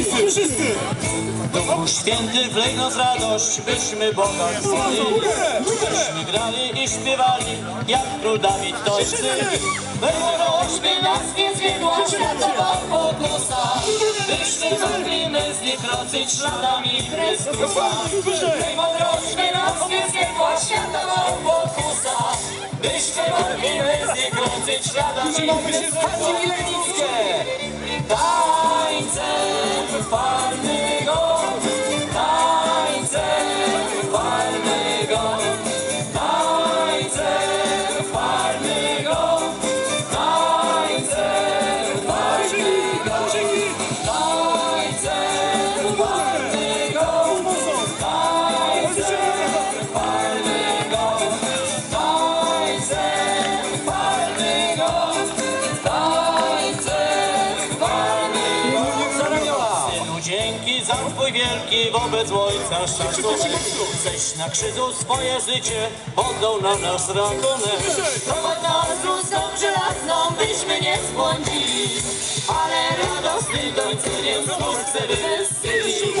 Wszyscy, wszyscy! Duchu święty wlej nas radość, byśmy Boga chwali. Byśmy grali i śpiewali, jak król Dawid tońcy. Weźmy nas nie zwiedła światowa pokusa, byśmy mogli my z nich kroczyć śladami Chrystusa. Weźmy nas nie zwiedła światowa pokusa, byśmy mogli my z nich kroczyć śladami Chrystusa. find me. Dzięki za twój wielki wobec Ojca szacunek. Ześ na krzyżu swoje życie oddał nam nasz ratunek. Prowadź nas druzgą żelazną, byśmy nie zbłądzili, ale radosnym końcem Twórcę wystylili.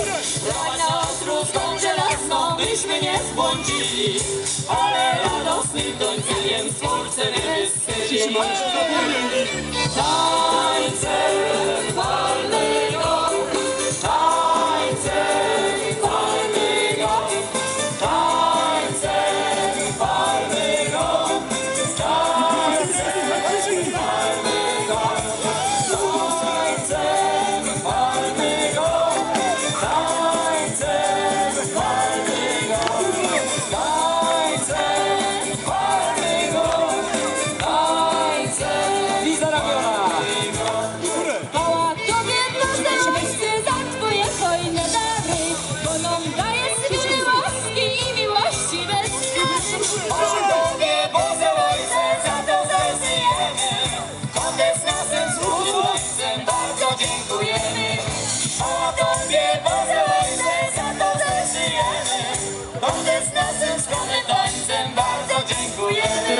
Prowadź nas druzgą żelazną, byśmy nie zbłądzili, ale radosnym końcem Twórcę wystylili. Tańcem dziękujemy. O Tobie, Boże Ojcze, za to zezjemy. Kondes naszym skromnym tańcem bardzo dziękujemy.